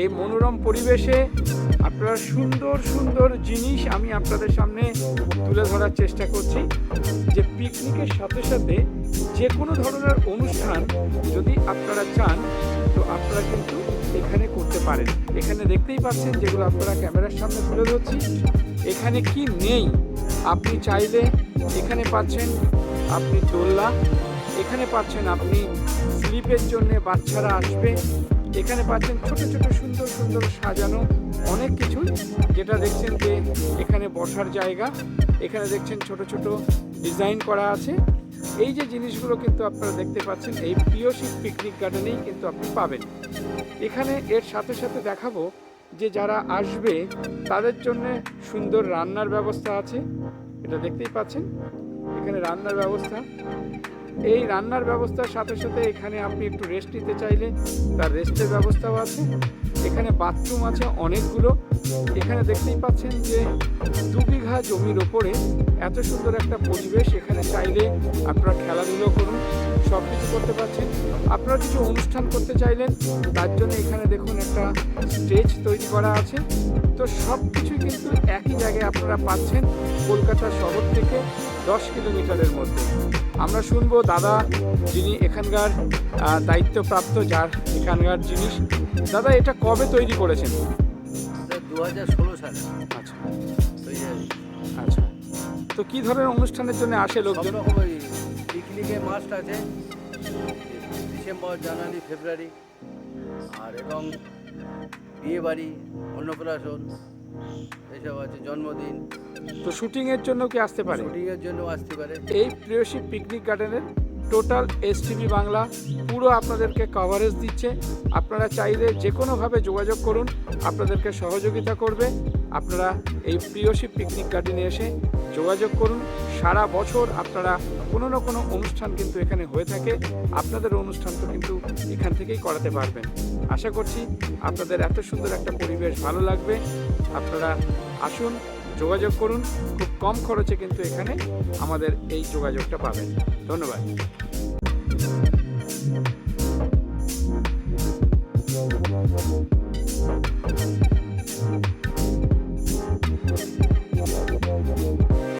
এই মনোরম পরিবেশে আপনারা সুন্দর সুন্দর জিনিস আমি আপনাদের সামনে তুলে ধরার চেষ্টা করছি। যে পিকনিকের সাথে সাথে যে কোনো ধরনের অনুষ্ঠান যদি আপনারা চান, তো আপনারা কিন্তু এখানে করতে পারেন। এখানে দেখতেই পাচ্ছেন যেগুলো আপনারা ক্যামেরার সামনে তুলে ধরছি। এখানে কি নেই? আপনি চাইলে এখানে পাচ্ছেন আপনি দোল্লা এখানে পাচ্ছেন আপনি স্লিপের জন্য বাচ্চারা আসবে, এখানে পাচ্ছেন ছোট ছোট, সুন্দর সুন্দর সাজানো অনেক কিছু। যেটা দেখছেন যে এখানে বসার জায়গা, এখানে দেখছেন ছোট ছোট ডিজাইন করা আছে। এই যে জিনিসগুলো কিন্তু আপনারা দেখতে পাচ্ছেন, এই প্রিয়শিক পিকনিক গার্ডেনেই কিন্তু আপনি পাবেন। এখানে এর সাথে সাথে দেখাবো যে যারা আসবে, তাদের জন্য সুন্দর রান্নার ব্যবস্থা আছে। এটা দেখতেই পাচ্ছেন, এখানে রান্নার ব্যবস্থা। এই রান্নার ব্যবস্থার সাথে সাথে এখানে আপনি একটু রেস্ট নিতে চাইলে তার রেস্টের ব্যবস্থাও আছে। এখানে বাথরুম আছে অনেকগুলো। এখানে দেখতেই পাচ্ছেন যে দু বিঘা জমির ওপরে এত সুন্দর একটা পরিবেশ এখানে চাইলে আপনারা খেলাধুলো করুন। সব কিছু করতে পারছেন। আপনারা কিছু অনুষ্ঠান করতে চাইলেন তার জন্য এখানে দেখুন একটা স্টেজ তৈরি করা আছে। তো সব কিছুই কিন্তু একই জায়গায় আপনারা পাচ্ছেন কলকাতা শহর থেকে দশ কিলোমিটারের মধ্যে। আমরা শুনব দাদা যিনি এখানকার দায়িত্বপ্রাপ্ত যার এখানকার জিনিস। দাদা এটা কবে তৈরি করেছেন? দু হাজার ষোলো সালে। আচ্ছা। আচ্ছা। তো কি ধরনের অনুষ্ঠানের জন্য আসে লোকজন? মাস্ট আছে। ডিসেম্বর জানুয়ারি ফেব্রুয়ারি। আর এবং বিয়েবাড়ি অন্নপ্রাশন এসব আছে জন্মদিন। তো শুটিংয়ের জন্য কি আসতে পারে? শুটিংয়ের জন্য আসতে পারে। এই প্রিয়সী পিকনিক গার্ডেনের টোটাল এসটিভি বাংলা পুরো আপনাদেরকে কভারেজ দিচ্ছে। আপনারা চাইলে যে কোনোভাবে যোগাযোগ করুন, আপনাদেরকে সহযোগিতা করবে। আপনারা এই প্রিয়সী পিকনিক গার্ডেনে এসে যোগাযোগ করুন। সারা বছর আপনারা কোনো না কোনো অনুষ্ঠান কিন্তু এখানে হয়ে থাকে। আপনাদের অনুষ্ঠান তো কিন্তু এখান থেকেই করাতে পারবেন। আশা করছি আপনাদের এত সুন্দর একটা পরিবেশ ভালো লাগবে। আপনারা আসুন, যোগাযোগ করুন। খুব কম খরচে কিন্তু এখানে আমাদের এই যোগাযোগটা পাবেন। ধন্যবাদ।